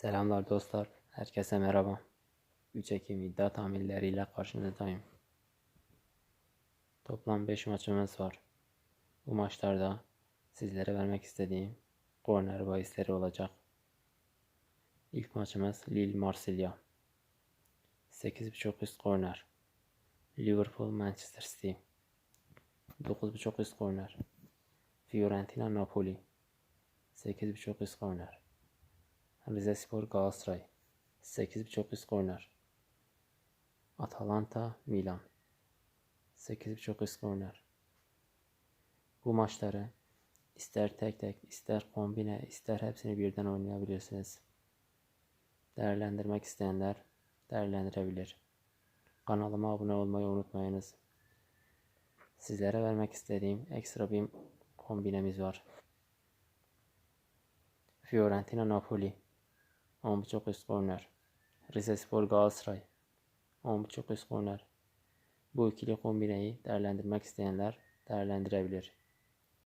Selamlar dostlar. Herkese merhaba. 3 Ekim iddia tahminleriyle karşınızdayım. Toplam 5 maçımız var. Bu maçlarda sizlere vermek istediğim korner bahisleri olacak. İlk maçımız Lille Marsilya. 8.5 üst korner. Liverpool Manchester City. 9.5 üst korner. Fiorentina Napoli. 8.5 üst korner. Rizespor Galatasaray 8.5 üst korner. Atalanta Milan 8.5 üst korner. Bu maçları ister tek tek, ister kombine, ister hepsini birden oynayabilirsiniz. Değerlendirmek isteyenler değerlendirebilir. Kanalıma abone olmayı unutmayınız. Sizlere vermek istediğim ekstra bir kombinemiz var. Fiorentina Napoli 10.5 üst korner. Rizespor Galatasaray 10.5 üst korner. Bu ikili kombineyi değerlendirmek isteyenler değerlendirebilir.